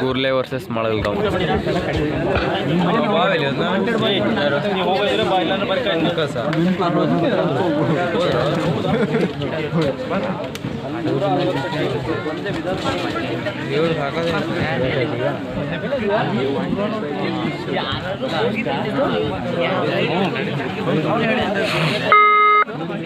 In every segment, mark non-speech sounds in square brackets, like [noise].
कुर्ले versus मळलगाव कसा?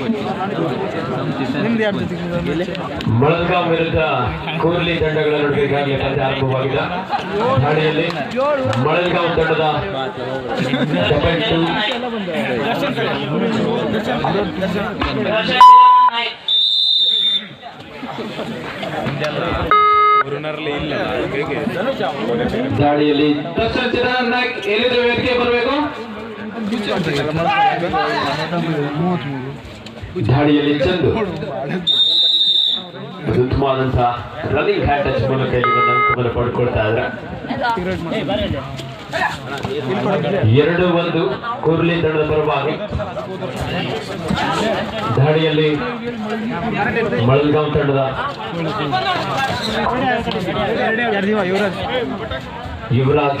Versus ಮಳಲ್ಗಾವ್ ಮಳಗಾಂ ವಿರುದ್ಧ ಕೂರ್ಲಿ ತಂಡಗಳ ನಡುವೆ ಈಗಾಗಲೇ ಪಂದ್ಯ ಆರಂಭವಾಗಿದೆ ದಾಳಿಯಲ್ಲಿ ಮಳಗಾಂ ತಂಡದ ಡಬಲ್ ಟು ದಾಳಿಯಲ್ಲಿ ದರ್ಶನ್ ಚಿದಾನಂದ ನಾಯ್ಕ್ ಎಲ್ಲಿದ್ರೆ ವೇದಿಕೆ ದಾಳಿಯಲ್ಲಿ ಚಂದು ರನ್ನಿಂಗ್ ಹ್ಯಾಂಡ್ ಟಚ್ ಮೂಲಕ ಇಲ್ಲಿ ಪಡ್ಕೊಳ್ತಾ ಇದ್ರೆ ಎರಡು ಒಂದು ಕುರ್ಲಿ ತಂಡದ ಪರವಾಗಿ ದಾಳಿಯಲ್ಲಿ ಮಳಗಾಂವ್ ತಂಡದ ಯುವರಾಜ್.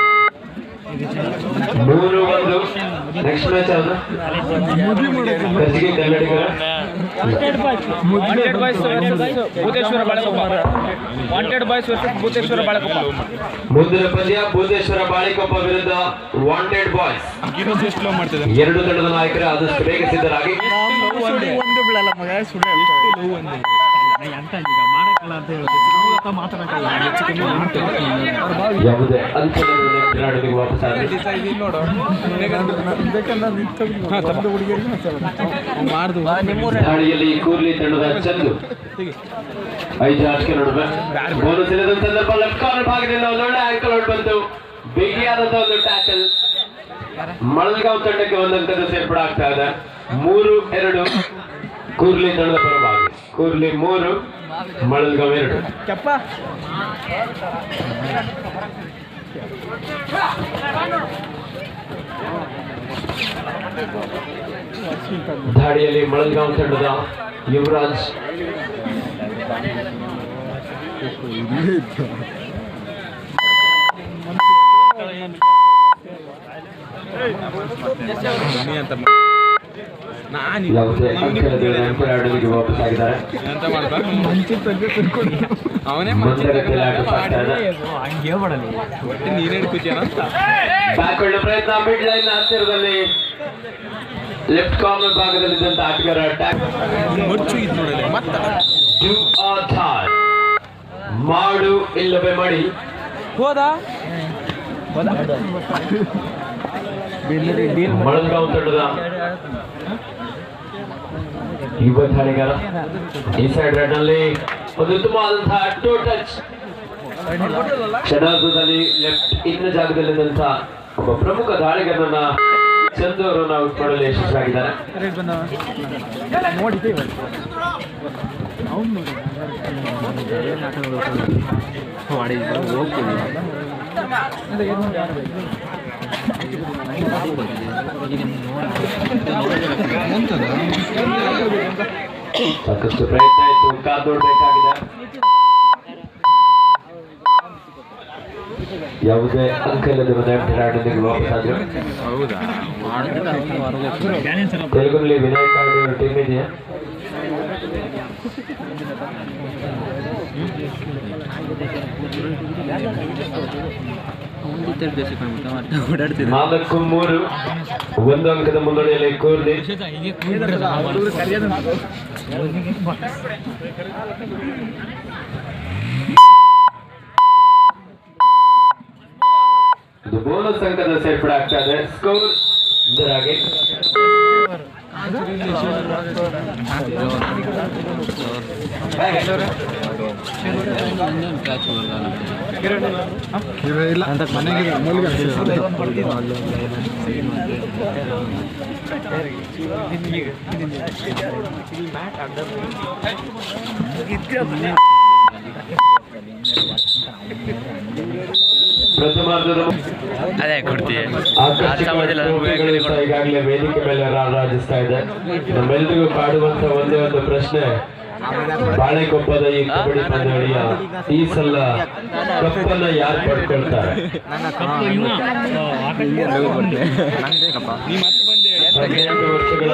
ಮೂರು ಒಂದು. ನೆಕ್ಸ್ಟ್ ಮ್ಯಾಚ್ ಯಾವುದು? ಕನ್ನಡಿಗರ. Wanted boys Bhuteshwar Balekoppa. Wanted boys versus Bhuteshwar Balekoppa. ಮುಂದಿನ ಪಂದ್ಯ ಭೂತೇಶ್ವರ ಬಾಳಿಕೊಪ್ಪ ವಿರುದ್ಧ ವಾಂಟೆಡ್ ಬಾಯ್ಸ್ ಎರಡು ತಂಡದ ನಾಯಕರ ಆದಷ್ಟು ಬೇಗ ಸಿದ್ಧರಾಗಿ. ಒಂದು ಬಿಡಲ್ಲ ಮಗ ಸುಳ್ಳು ಯಾವುದೇ ಅಂಕಣದಲ್ಲಿ ಕ್ರೀಡಾಳುಗಳಿಗೆ ವಾಪಸ್ ಕೂರ್ಲಿ ತಂಡದ ಚಂದು. ಐದು ಆಟಕ್ಕೆ ನಡುವೆ. ಇಲ್ಲದ ಸಂದರ್ಭ ಲೆಫ್ಟ್ ಕಾರ್ನರ್ ಭಾಗದಿಂದ ಆಂಕಲ್ ಬಂತು. ಬಿಗಿಯಾದಂತ ಒಂದು ಟ್ಯಾಕಲ್ ಮಳಗಾಂವ್ ತಂಡಕ್ಕೆ ಒಂದು ಅಂಕದ ಸೇರ್ಪಡೆ ಆಗ್ತಾ ಇದೆ. ಮೂರು ಎರಡು. ಕೂರ್ಲಿ ತಂಡದ ಪರವಾಗಿ. ಕೂರ್ಲಿ ಮೂರು ಮಳಗಾವ್ ಎರಡು. ದಾಳಿಯಲ್ಲಿ ಮಳಲ್ಗಾಂವ್ ತಂಡದ ಯುವರಾಜ್. ಅಂತ ವಾಪಸ್ ಆಗಿದ್ದಾರೆ [laughs] ಅವನೇ ಪ್ರಯತ್ನ ಮಿಡ್ ಲೈನ್ ಹತ್ತಿರದಲ್ಲಿ ಲೆಫ್ಟ್ ಕಾರ್ನರ್ ಭಾಗದಲ್ಲಿದ್ದಂತ ಆಟಗಾರ ಇದು ನೋಡಲಿ ಮತ್ತೆ ಮಾಡು ಇಲ್ಲವೇ ಮಾಡಿ. ಹೋದ? ಮಳಗಾಂವ್ ತಂಡದ ಯುವ ದಾಳಿಗಾರ ಈ ಸೈಡ್ ರೆಡ್ನಲ್ಲಿ ಒಂದು ಉತ್ತಮವಾದಂತಹ ಟೋ ಟಚ್ ಕ್ಷಣಾರ್ಧದಲ್ಲಿ ಲೆಫ್ಟ್ ಇನ್ನ ಜಾಗದಲ್ಲಿದ್ದಂತಹ ಒಬ್ಬ ಪ್ರಮುಖ ದಾಳಿಗಾರನನ್ನ ಚಂದು ಅವರನ್ನು ಔಟ್ ಮಾಡಲು ಯಶಸ್ವಿಯಾಗಿದ್ದಾರೆ ಬಂದ ನೋಡಿದ್ದೆ ಇವತ್ತು ಅವ್ನು ನೋಡಿ ಸಾಕಷ್ಟು ಪ್ರಯತ್ನ ಆಯ್ತು. ಕಾದ್ ನೋಡ್ಬೇಕಾಗಿದೆ ಯಾವುದೇ ಅಂಕ ಇಲ್ಲದೆ ಆಟದಲ್ಲಿ ವಾಪಸ್ ಆದ್ರು. ತೆಲುಗುನಲ್ಲಿ ವಿನಾಯಕ ಟೀಮ್ ಇದೆಯಾ? ನಾಲ್ಕು ಮೂರು. ಒಂದು ಅಂಕದ ಮುನ್ನಡೆಯಲ್ಲಿ ಕೂರ್ಲಿ ಇದು ಬೋನಸ್ ಅಂಕದ ಸೇರ್ಪಡೆ ಆಗ್ತಾ ಇದೆ. ಸ್ಕೋರ್ ಇದರಾಗಿ. ಅದೇ ಕೊಡ್ತೀವಿ. ಈಗಾಗಲೇ ವೇದಿಕೆ ಮೇಲೆ ರಾರಾಜಿಸ್ತಾ ಇದೆ. ನಮ್ಮೆಲ್ಲರಿಗೂ ಕಾಡುವಂತ ಒಂದೇ ಒಂದು ಪ್ರಶ್ನೆ. ಬಾಳೆಕೊಪ್ಪದ ಈ ಕಬಡ್ಡಿ ಪಂದ್ಯಾವಳಿಯ ಈ ಸಲ ಕಪ್ಪನ್ನ ಯಾರು ಪಡ್ಕೊಳ್ತಾರೆ? ಹದಿನೆಂಟು ವರ್ಷಗಳ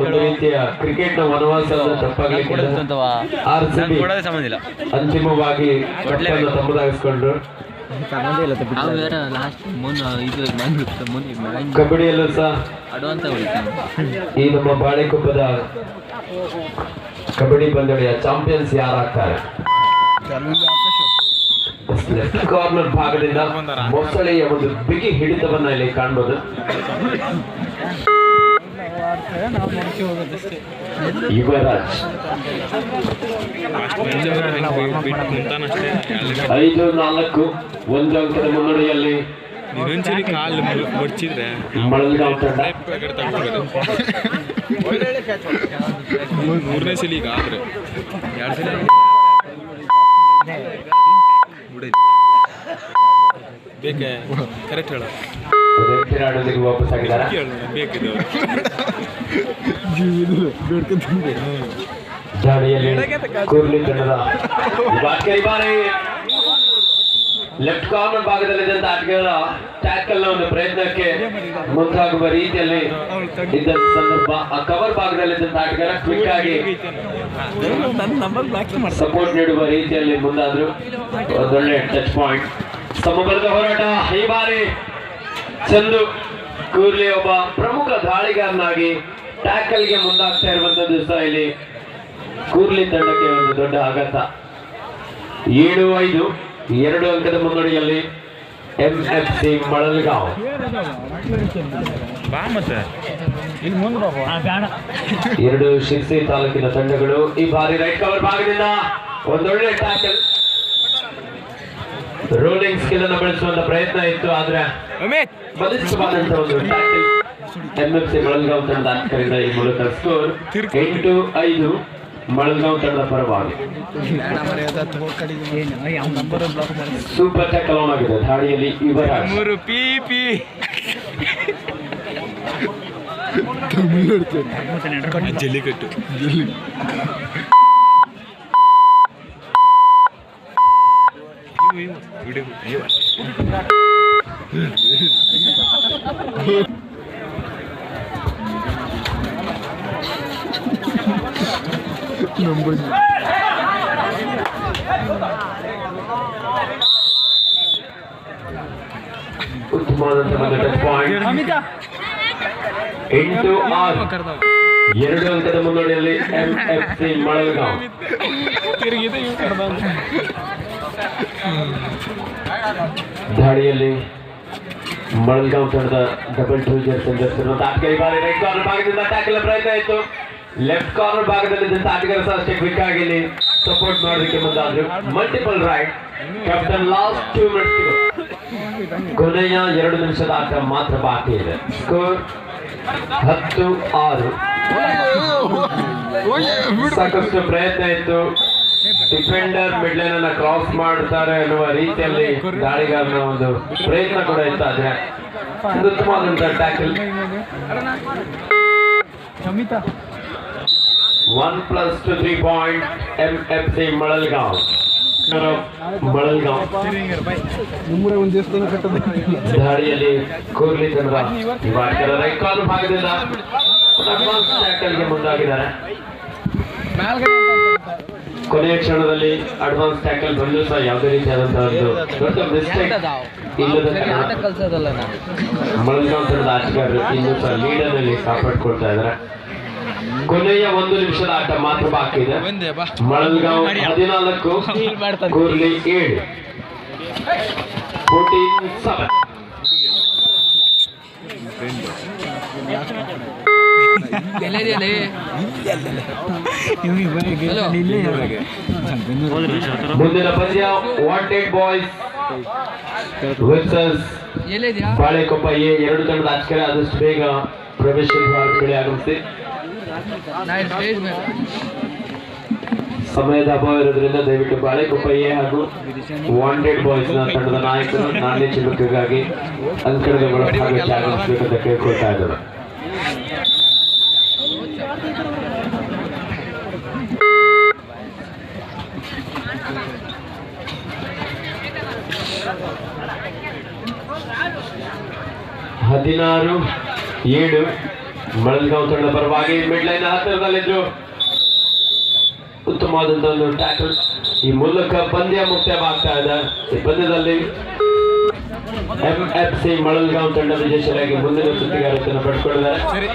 ಒಂದು ರೀತಿಯ ಕ್ರಿಕೆಟ್ನ ವನವಾಸ ತಪ್ಪಾಗಲಿಕ್ಕಿಲ್ಲ ಅಂತವಾ ಆರ್ ಸಿ ಬಿ ಕೊಡೋದೇ ಸಂಬಂಧ ಇಲ್ಲ. ಅಂತಿಮವಾಗಿ ತಮ್ಮದಾಗಿಸ್ಕೊಂಡ್ರು. ಮುಂದೆ ಕಬಡ್ಡಿಯಲ್ಲೂ ಸಹ ಅಡ್ವಾನ್ಸ್ ಈ ನಮ್ಮ ಬಾಳೆಕೊಪ್ಪದ ಕಬಡ್ಡಿ ಪಂದ್ಯಾವಳಿಯ ಚಾಂಪಿಯನ್ಸ್ ಯಾರಾಗ್ತಾರೆ? ಲೆಫ್ಟ್ ಕಾರ್ನರ್ ಭಾಗದಿಂದ ಮೊಸಳೆಯ ಒಂದು ಬಿಗಿ ಹಿಡಿತವನ್ನ ಇಲ್ಲಿ ಕಾಣ್ಬೋದು. ಯುವರಾಜ್. ಐದು ನಾಲ್ಕು ಒಂದು ಅಂಕದ ಮುನ್ನಡೆಯಲ್ಲಿ ಕಾಲು ಮಳಲ್ಗಾಂವ್ ತಂಡ. ಮೂರನೇ ಸಲ ಈಗ ಆದ್ರೆ ಎರಡು ಸಲ ಬೇಕೆ ಕರೆಕ್ಟ್ ಹೇಳ ರೆಟ್ಟಿನಾಡೋದಿಗೆ ವಾಪಸ್ ಆಗಿದ್ದಾರೆ ಕೇಳು ಬೇಕಿದೆ ದಾಳಿಯಲ್ಲಿ ಕೂರ್ಲಿ ತಂಡದ ಬಾಕಿ ಬಾರಿ ಲೆಫ್ಟ್ ಕಾರ್ನರ್ ಭಾಗದಲ್ಲಿದ್ದಂತ ಆಟಗಾರ ಟ್ಯಾಕಲ್ ಒಂದು ಪ್ರಯತ್ನಕ್ಕೆ ಮುಂದಾಗುವ ರೀತಿಯಲ್ಲಿ ಇದ್ದ ಸಂದರ್ಭ. ಆ ಕವರ್ ಭಾಗದಲ್ಲಿದ್ದಂತ ಆಟಗಾರ ಕ್ವಿಕ್ ಆಗಿ ಸಪೋರ್ಟ್ ನೀಡುವ ರೀತಿಯಲ್ಲಿ ಮುಂದಾದ್ರು. ಒಂದೊಳ್ಳೆ ಟಚ್ ಪಾಯಿಂಟ್ ಸಮಬಲದ ಹೋರಾಟ, ಈ ಬಾರಿ ಚಂದು ಕೂರ್ಲಿ ಒಬ್ಬ ಪ್ರಮುಖ ದಾಳಿಗಾರನಾಗಿ ಟ್ಯಾಕಲ್ಗೆ ಮುಂದಾಗ್ತಾ ಇರುವಂತದ್ದು ದಿವಸ ಇಲ್ಲಿ ಕೂರ್ಲಿ ತಂಡಕ್ಕೆ ಒಂದು ದೊಡ್ಡ ಆಘಾತ. ಏಳು ಐದು. ಎರಡು ಅಂಕದ ಮುನ್ನಡೆಯಲ್ಲಿ ಎಂ ಎಫ್ ಸಿ ಮಳಲ್ಗಾಂವ್. ಎರಡು ಶಿರ್ಸಿ ತಾಲೂಕಿನ ತಂಡಗಳು ಈ ಬಾರಿ ರೈಟ್ ಕವರ್ ಭಾಗದಿಂದ ಒಂದೊಳ್ಳೆ ಟ್ಯಾಕಲ್ ರೋಲಿಂಗ್ ಸ್ಕಿಲ್ ಅನ್ನು ಬೆಳೆಸುವಂತ ಪ್ರಯತ್ನ ಇತ್ತು ಆದ್ರೆ ಬಲಿಷ್ಠವಾದಂತ ಒಂದು ಟ್ಯಾಕಲ್ ಎಂಎಫ್ಸಿ ಮಳಲ್ಗಾಂವ್ ತಂಡ ಈ ಮೂಲಕ ಸ್ಕೋರ್ ಎಂಟು ಐದು. ಮಳಲ್ಗಾಂವ್ ತಂಡದ ಪರವಾಗಿ ನಂಬರ್ ಬ್ಲಾಕ್ ಮಾಡಿ ಸೂಪರ್ ಟ್ಯಾಕಲ್ ಆನ್ ಆಗಿದೆ ದಾಳಿಯಲ್ಲಿ ಯುವರಾಜ್ ಮೂರು ಪಿ ಪಿ ಜಲ್ಲಿಕಟ್ಟು ಇವು ಇವು ವಿಡಿಯೋ ಇವ ಉತ್ತಮವಾದಂತ ಒಂದು ಟಚ್ ಪಾಯಿಂಟ್ ಅಮಿತಾ ಎಂಟು ಆರು ಎರಡು ಅಂಕದ ಮುನ್ನಡೆಯಲ್ಲಿ ಎಂ ಎಫ್ ಸಿ ಮಳಲ್ಗಾಂವ್ ತಿರುಗಿದೆ ಇವು ಕರ್ದ ದಾಳಿಯಲ್ಲಿ ಮಳಲ್ಗಾಂವ್ ತಂಡದ ಡಬಲ್ ಟೂ ಜರ್ಸಿ ಧರಿಸಿರುವಂತ ಆಟಗಾರ ಈ ಬಾರಿ ರೈಟ್ ಕಾರ್ನರ್ ಭಾಗದಿಂದ ಟ್ಯಾಕಲ್ ಪ್ರಯತ್ನ ಇತ್ತು ಲೆಫ್ಟ್ ಕಾರ್ನರ್ ಭಾಗದಲ್ಲಿ ಆಟಗಾರ ಸಹ ಅಷ್ಟೇ ಕ್ವಿಕ್ ಆಗಿ ಸಪೋರ್ಟ್ ಮಾಡೋದಕ್ಕೆ ಮುಂದಾದ್ರು. Multiple right captain last two minutes ಕೊನೆಯ ಎರಡು ನಿಮಿಷದ ಆಟ ಮಾತ್ರ ಬಾಕಿ ಇದೆ. ಸ್ಕೋರ್ ಹತ್ತು, ಆರು. ಸಾಕಷ್ಟು ಪ್ರಯತ್ನ ಇತ್ತು. ಡಿಫೆಂಡರ್ ಮಿಡ್ ಲೈನ್ ಅನ್ನ ಕ್ರಾಸ್ ಮಾಡ್ತಾರೆ ಅನ್ನುವ ರೀತಿಯಲ್ಲಿ ದಾಳಿಗಾರನ ಒಂದು ಪ್ರಯತ್ನ ಕೂಡ ಇತ್ತು ಆದ್ರೆ ಉತ್ತಮವಾದಂತಹ tackle one plus two three point M F C ಕಟ್ಟದ. ದಾಳಿಯಲ್ಲಿ ಕೂರ್ಲಿ ಕಾಲು ಭಾಗದಿಂದ ಟ್ಯಾಕಲ್ಗೆ ಮುಂದಾಗಿದ್ದಾರೆ. ಕೊನೆಯ ಕ್ಷಣದಲ್ಲಿ ಅಡ್ವಾನ್ಸ್ ಟ್ಯಾಕಲ್ ಬಂದು ಸಹ ಯಾವುದೇ ರೀತಿಯಾದಂತಹ ಒಂದು ದೊಡ್ಡ ಮಿಸ್ಟೇಕ್ ಇಲ್ಲದ ಮಳಗಾಂವ್ ತಂಡದ ಆಟಗಾರರು ಇನ್ನೂ ಸಹ ಲೀಡರ್ನಲ್ಲಿ ಕಾಪಾಡಿಕೊಳ್ತಾ ಇದ್ದಾರೆ. ಕೊನೆಯ ಒಂದು ನಿಮಿಷದ ಆಟ ಮಾತ್ರ ಬಾಕಿ ಇದೆ. ಮಳಲ್ಗಾಂವ್ ಹದಿನಾಲ್ಕು ಕೂರ್ಲಿ ಏಳು. ಫೋರ್ಟೀನ್ ಸೆವೆನ್ ಮುಂದಿನ ಪಂದ್ಯ wanted boys versus Balekoppa A ಎರಡು ತಂಡದ ಆಟಗಾರ ಆದಷ್ಟು ಬೇಗ ಪ್ರವೇಶ ಆಗಮಿಸಿ. ಸಮಯದ ಅಭಾವ ಇರೋದ್ರಿಂದ ದಯವಿಟ್ಟು ಬಾಳೆಕೊಪ್ಪಯ್ಯ ಹಾಗೂ ವಾಂಟೆಡ್ ಬಾಯ್ಸ್ನ ತಂಡದ ನಾಯಕರು ನಾಣ್ಯ ಚಿಲುಕಿಗಾಗಿ ಒಳಭಾಗಕ್ಕೆ ಆಗಮಿಸಬೇಕಂತ ಕೇಳ್ಕೊಳ್ತಾ ಇದ್ದಾರೆ. ಹದಿನಾರು, ಏಳು ಮಳಲ್ಗಾಂವ್ ತಂಡ ಪರವಾಗಿ ಮಿಡ್ ಲೈನ್ ಹತ್ತಿರದಲ್ಲಿದ್ದು ಉತ್ತಮವಾದಂತಹ ಒಂದು ಟ್ಯಾಕಲ್ ಈ ಮೂಲಕ ಪಂದ್ಯ ಮುಕ್ತವಾಗ್ತಾ ಇದೆ. ಈ ಪಂದ್ಯದಲ್ಲಿ ಎಂ ಎಫ್ ಸಿ ಮಳಲ್ಗಾಂವ್ ತಂಡ ವಿಜಯಶಾಲಿಯಾಗಿ ಮುಂದಿನ ಸುತ್ತಿಗಾರತನ್ನು ಪಡ್ಕೊಂಡಿದ್ದಾರೆ